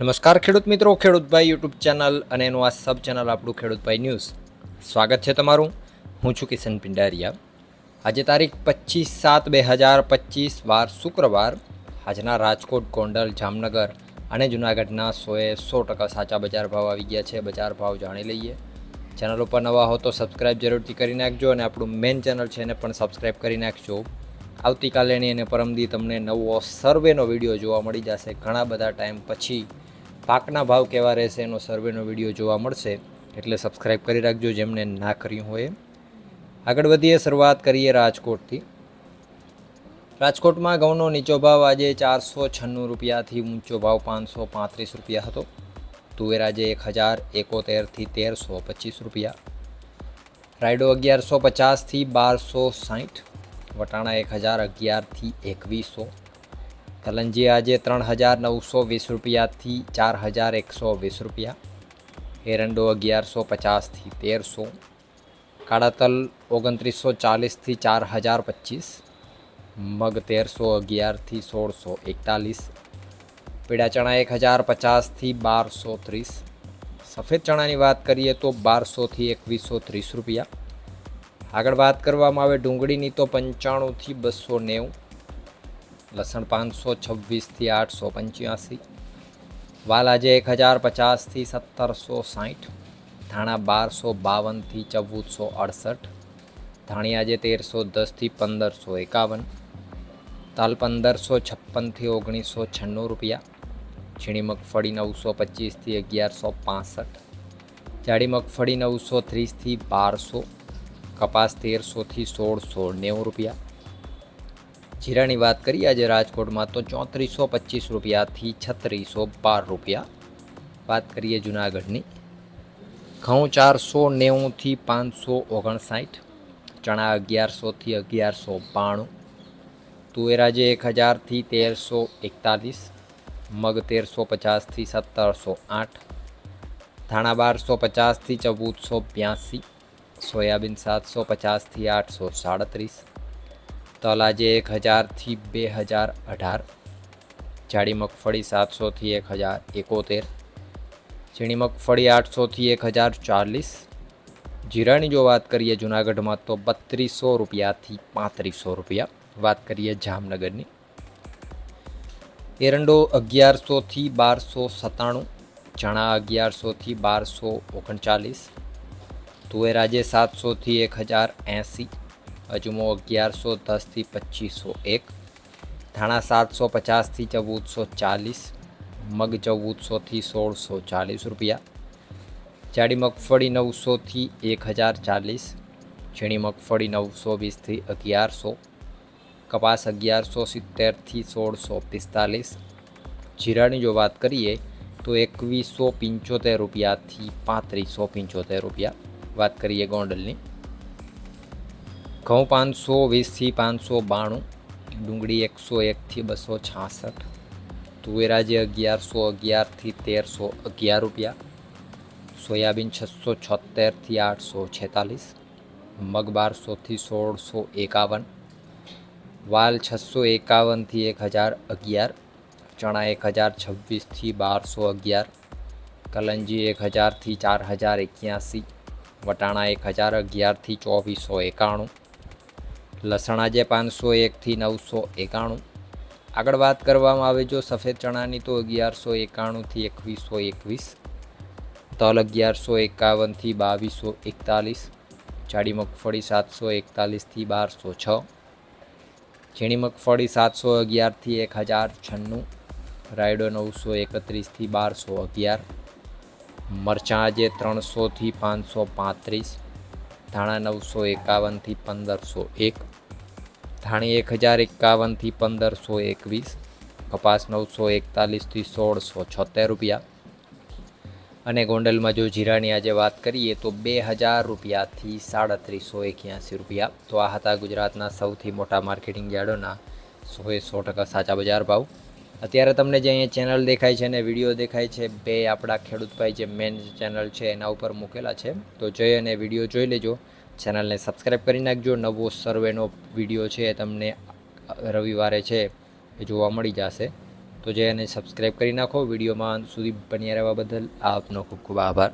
નમસ્કાર ખેડૂત મિત્રો ખેડૂતભાઈ યુટ્યુબ ચેનલ અને એનું આ સબ ચેનલ આપણું ખેડૂતભાઈ ન્યૂઝ. સ્વાગત છે તમારું. હું છું કિશન પિંડારિયા. આજે તારીખ પચીસ સાત બે હજાર પચીસ, વાર શુક્રવાર. આજના રાજકોટ, ગોંડલ, જામનગર અને જૂનાગઢના સોએ સો ટકા સાચા બજાર ભાવ આવી ગયા છે. બજાર ભાવ જાણી લઈએ. ચેનલ ઉપર નવા હો તો સબસ્ક્રાઇબ જરૂરથી કરી નાખજો અને આપણું મેઇન ચેનલ છે એને પણ સબસ્ક્રાઇબ કરી નાખજો. આવતીકાલેની અને પરમદી તમને નવો સર્વેનો વીડિયો જોવા મળી જશે. ઘણા બધા ટાઈમ પછી પાકના ભાવ કેવા રહેશે એનો સર્વેનો વીડિયો જોવા મળશે. એટલે સબસ્ક્રાઇબ કરી રાખજો જેમને ના કર્યું હોય. આગળ વધીએ, શરૂઆત કરીએ રાજકોટથી. રાજકોટમાં ઘઉંનો નીચો ભાવ આજે ચારસો છન્નું રૂપિયાથી ઊંચો ભાવ પાંચસો પાંત્રીસ રૂપિયા હતો. તુવેર આજે એક હજાર એકોતેરથી તેરસો પચીસ રૂપિયા. રાયડો અગિયારસો પચાસથી બારસો સાઠ વટાણા એક હજાર અગિયારથી એકવીસો. કલંજી આજે ત્રણ હજાર નવસો વીસ રૂપિયાથી ચાર હજાર એકસો વીસ રૂપિયા. એરંડો અગિયારસો પચાસથી તેરસો. કાળા તલ ઓગણત્રીસો ચાલીસથી ચાર હજાર પચીસ. મગ તેરસો અગિયારથી સોળસો એકતાલીસ. પીળા ચણા એક હજાર પચાસથી બારસો ત્રીસ. સફેદ ચણાની વાત કરીએ તો બારસોથી એકવીસો ત્રીસ રૂપિયા. આગળ વાત કરવામાં આવે, ડુંગળીની તો પંચાણુંથી બસો નેવું, લસણ પાંચસો છવ્વીસથી આઠસો પંચ્યાસી વાલ આજે એક હજાર પચાસથી સત્તરસો સાઠ, ધાણા બારસો બાવનથી ચૌદસો અડસઠ ધાણી આજે તેરસો દસથી પંદરસો એકાવન તાલ પંદરસો છપ્પનથી ઓગણીસો છન્નું રૂપિયા, ઝીણી મગફળી નવસો પચીસથી અગિયારસો પાસઠ, જાડી મગફળી નવસો ત્રીસથી બારસો કપાસ તેરસોથી સોળસો નેવું રૂપિયા. જીરાની વાત કરીએ, આજે રાજકોટમાં તો ચોત્રીસો પચીસ રૂપિયાથી છત્રીસો બાર રૂપિયા. વાત કરીએ જુનાગઢની. ઘઉં ચારસો નેવુંથી પાંચસો ઓગણસાઠ, ચણા અગિયારસોથી અગિયારસો બાણું તુવેરાજે એક હજારથી તેરસો એકતાલીસ, મગ તેરસો પચાસથી સત્તરસો આઠ, ધાણા બારસો પચાસથી ચૌદસો બ્યાસી સોયાબીન સાતસો પચાસથી આઠસો સાડત્રીસ તલાજે એક હજારથી બે હજાર અઢાર, જાડી મગફળી સાતસોથી એક હજાર એકોતેર, ઝીણી મગફળી આઠસોથી એક હજાર ચાલીસ, જીરાની જો વાત કરીએ જુનાગઢમાં તો બત્રીસો રૂપિયાથી પાંત્રીસો રૂપિયા વાત કરીએ જામનગરની. એરંડો અગિયારસોથી બારસો સત્તાણું, ચણા અગિયારસોથી બારસો ઓગણચાલીસ તુવેર આજે સાતસોથી એક હજાર એંસી, અજમો અગિયારસો, દસથી પચીસો એક, ધાણા સાતસો પચાસથી ચૌદસો ચાલીસ, મગ ચૌદસોથી સોળસો ચાલીસ રૂપિયા, જાડી મગફળી નવસોથી એક હજાર ચાલીસ, ઝીણી મગફળી નવસો વીસથી અગિયારસો, કપાસ અગિયારસો સિત્તેરથી સોળસો પિસ્તાલીસ, જીરાની જો વાત કરીએ તો એકવીસો પંચોતેર રૂપિયાથી પાંત્રીસો પંચોતેર રૂપિયા વાત કરીએ ગોંડલની. ઘઉં પાંચસો, વીસથી પાંચસો બાણું, ડુંગળી એકસો એકથી બસો છાસઠ તુવેરાજે અગિયારસો, અગિયારથી તેરસો અગિયાર રૂપિયા, સોયાબીન છસો છોતેરથી આઠસો છેતાલીસ, મગ બારસોથી સોળસો એકાવન, વાલ છસો એકાવનથી એક હજાર અગિયાર, ચણા એક હજાર છવ્વીસથી બારસો અગિયાર, કલંજી એક હજારથી ચાર હજાર એક્યાસી વટાણા એક હજાર અગિયારથી ચોવીસો એકાણું, લસણા જે પાંચસો એકથી નવસો એકાણું. આગળ વાત કરવામાં આવે જો સફેદ ચણાની તો અગિયારસો એકાણુંથી એકવીસો એકવીસ, તલ અગિયારસો એકાવનથી બાવીસો એકતાલીસ, જાડી મગફળી સાતસો એકતાલીસથી બારસો છ, ઝીણી મગફળી સાતસો અગિયારથી એક હજાર છન્નું, રાયડો નવસો એકત્રીસથી બારસો અગિયાર મરચાં આજે ત્રણસોથી પાંચસો પાંત્રીસ, ધાણા નવસો એકાવનથી પંદરસો એક, ધાણી એક હજાર એકાવનથી પંદરસો એકવીસ, કપાસ નવસો એકતાલીસથી સોળસો છોતેર રૂપિયા. અને ગોંડલમાં જો જીરાની આજે વાત કરીએ તો બે હજાર રૂપિયાથી સાડત્રીસો એક્યાસી રૂપિયા. તો આ હતા ગુજરાતના સૌથી મોટા માર્કેટિંગ યાર્ડોના સોએ સો ટકા સાચા બજાર ભાવ. અત્યારે તમને જે અહીંયા ચેનલ દેખાય છે અને વીડિયો દેખાય છે, બે આપણા ખેડૂતભાઈ જે મેન ચેનલ છે એના ઉપર મૂકેલા છે. તો જઈ અને વીડિયો જોઈ લેજો. ચેનલને સબસ્ક્રાઈબ કરી નાખજો. નવો સર્વેનો વીડિયો છે એ તમને રવિવારે છે એ જોવા મળી જશે. તો જે એને સબસ્ક્રાઈબ કરી નાખો. વિડીયોમાં સુધી બન્યા રહેવા બદલ આપનો ખૂબ ખૂબ આભાર.